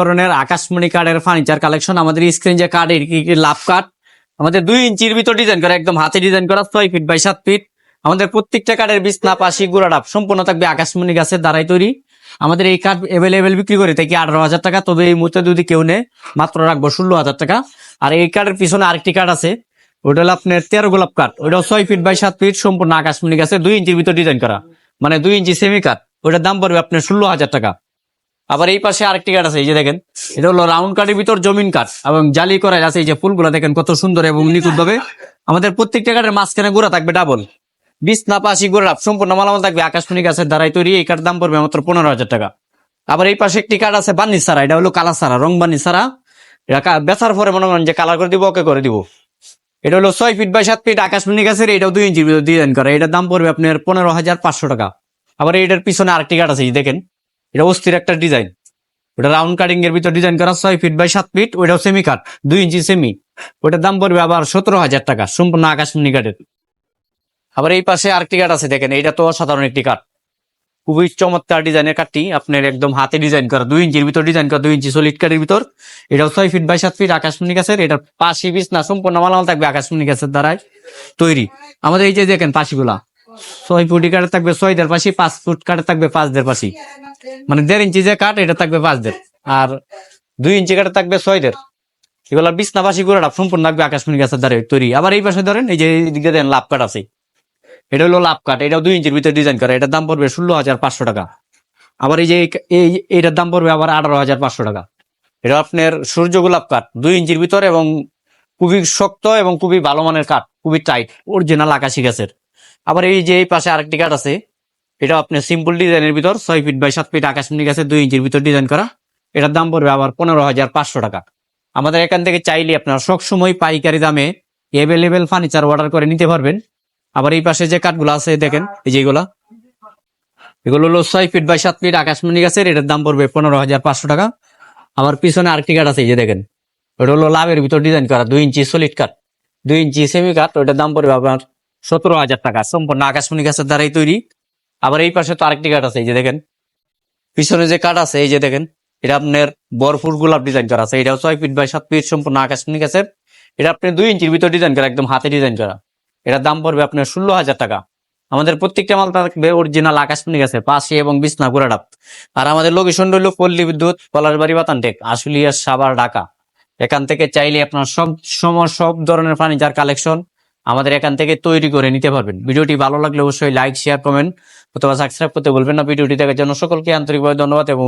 ধরনের আকাশমণি কার্ডের ফার্নিচার কালেকশন আমাদের স্ক্রিন যে কার্ড লাভ কার্ড আমাদের দুই ইঞ্চির ভিতর ডিজাইন করা, একদম হাতে ডিজাইন করা, ছয় ফিট বাই সাত ফিট আমাদের প্রত্যেকটা কার্ডের বিছনা, পাশি গুড়াডাপ সম্পূর্ণ থাকবে আকাশমণি গাছের দ্বারাই তৈরি। আমাদের এই কার্ড অ্যাভেলেবেল বিক্রি করে থাকি আঠারো হাজার টাকা, তবে এই মুহূর্তে যদি কেউ নেয়, মাত্র রাখব ষোলো হাজার টাকা। আর এই কার্ডের পিছনে আরেকটি কার্ড আছে ওটা হলো আপনার তেরো গোলাপ কাঠ। ওটাও ছয় ফিট বাই সাত ফিট সম্পূর্ণ আকাশমণি গাছে দুই ইঞ্চির ভিতর ডিজাইন করা। মানে দুই ইঞ্চি সেমি কাঠ ওটার দাম পড়বে আপনার ষোলো হাজার টাকা। আবার এই পাশে আরেকটি কাঠ আছে, এই যে দেখেন, এটা হলো রাউন্ড কাঠের ভিতর জমিন কাঠ এবং জালি করা আছে, এই যে ফুলগুলো দেখেন কত সুন্দর এবং নিখুঁত ভাবে আমাদের প্রত্যেকটা কাঠের মাঝখানে গোড়া থাকবে ডাবল বিশ না পাশি গোড়া সম্পূর্ণ মালামাল থাকবে আকাশমণি গাছের দ্বারাই তৈরি, এই কাঠ দাম পড়বে মাত্র পনেরো হাজার টাকা। আবার এই পাশে একটি কাঠ আছে বান্নি সারা, এটা হলো কালা সারা, রং বান্নি সারা। এটা বেচার পরে মনে করেন যে কালার করে দিব, ওকে করে দিব। এটা হলো ছয় ফিট বাই সাত ফিট আকাশমণি গাছের, এটাও দুই ইঞ্চির ডিজাইন করা, এটার দাম পড়বে আপনার পনেরো হাজার পাঁচশো টাকা। আবার এটার পিছনে আরেকটি কাঠ আছে দেখেন এটা অস্থির একটা ডিজাইন ওটা রাউন্ড কাটিং এর ভিতর ডিজাইন করা ছয় ফিট বাই সাত ফিট ওইটাও সেমি কাট দুই ইঞ্চি সেমি ওটার দাম পড়বে আবার সতেরো হাজার টাকা, সম্পূর্ণ আকাশমণি কাঠের আবার এই পাশে আরেকটি কাঠ আছে, দেখেন এটা তো সাধারণ একটি কাঠ খুবই চমৎকার ডিজাইনের কাঠটি আপনার একদম হাতে ডিজাইন করা, দুই ইঞ্চির ভিতর ডিজাইন করা, দুই ইঞ্চি সলিড কাঠের ভিতর। এটাও ছয় ফিট বাই সাত ফিট আকাশমণি গাছের এটার পাশি বিছ না, সম্পূর্ণ মালামাল থাকবে আকাশমণি গাছের দ্বারাই তৈরি। আমাদের এই যে দেখেন পাশিগুলা, ছয় ফুটি কাঠে থাকবে ছয় দেড় পাশি, পাঁচ ফুট কাঠে থাকবে পাঁচ দেড় পাশি। মানে দেড় ইঞ্চি যে কাঠ, এটা থাকবে পাঁচ দের আর দুই ইঞ্চি কাঠে থাকবে ছয় দের এগুলা বিছনা পাশি গুড়াটা সম্পূর্ণ থাকবে আকাশমণি গাছের দ্বারা তৈরি। আবার এই পাশে ধরেন, এই যে এইদিকে দেন লাভ কাঠ আছে। এটা হলো লাভ কাঠ। এটাও দুই ইঞ্চির ভিতরে ডিজাইন করা। এটার দাম পড়বে ষোলো হাজার পাঁচশো টাকা। আবার এই যে এই এটার দাম পড়বে আবার আঠারো হাজার পাঁচশো টাকা। এটা আপনার সূর্য গোলাপ কাঠ, দুই ইঞ্চির ভিতর এবং খুবই শক্ত এবং খুবই ভালো মানের কাঠ, খুবই টাইট অরিজিনাল আকাশি গাছের। আবার এই যে এই পাশে আরেকটি কাঠ আছে এটা আপনার সিম্পল ডিজাইনের ভিতর ছয় ফিট বাই সাত ফিট আকাশমণি গাছের দুই ইঞ্চির ভিতর ডিজাইন করা। এটার দাম পড়বে আবার পনেরো হাজার পাঁচশো টাকা। আমাদের এখান থেকে চাইলে আপনারা সবসময় পাইকারি দামে অ্যাভেলেবেল ফার্নিচার অর্ডার করে নিতে পারবেন। আবার এই পাশে যে কাঠগুলো আছে, দেখেন, এই যেগুলা এগুলো। হলো ছয় ফিট বাই সাত ফিট আকাশমণি গাছের এটার দাম পড়বে পনেরো হাজার পাঁচশো টাকা। আবার পিছনে আরেকটি কাঠ আছে, এই যে দেখেন। ওটা হলো লাভের ভিতর ডিজাইন করা, দুই ইঞ্চি সলিড কাঠ। দুই ইঞ্চি সেমি কাঠ ওটার দাম পড়বে আপনার সতেরো হাজার টাকা। সম্পূর্ণ আকাশমণি গাছের দ্বারাই তৈরি। আবার এই পাশে তো আরেকটি কাঠ আছে, এই যে দেখেন। পিছনে যে কাঠ আছে, এই যে দেখেন, এটা আপনার বরফুল গোলাপ ডিজাইন করা আছে। এটাও ছয় ফিট বাই সাত ফিট সম্পূর্ণ আকাশমণি গাছের এটা আপনি দুই ইঞ্চির ভিতর ডিজাইন করা, একদম হাতে ডিজাইন করা। এটার দাম পড়বে আপনার ষোলো হাজার টাকা। আমাদের প্রত্যেকটা মাল থাকবে অরিজিনাল আকাশমণি গাছে পাশে এবং বিছনা গোড়াডাপ আর আমাদের লোকেশন রইল পল্লী বিদ্যুৎ পলার পলাশবাড়ি, বাতানটেক, আশুলিয়া সাবার ঢাকা। এখান থেকে চাইলে আপনার সব সময় সব ধরনের ফার্নিচার কালেকশন আমাদের এখান থেকে তৈরি করে নিতে পারবেন। ভিডিওটি ভালো লাগলে অবশ্যই লাইক শেয়ার কমেন্ট অথবা সাবস্ক্রাইব করতে বলবেন না। ভিডিওটি দেখার জন্য সকলকে আন্তরিকভাবে ধন্যবাদ এবং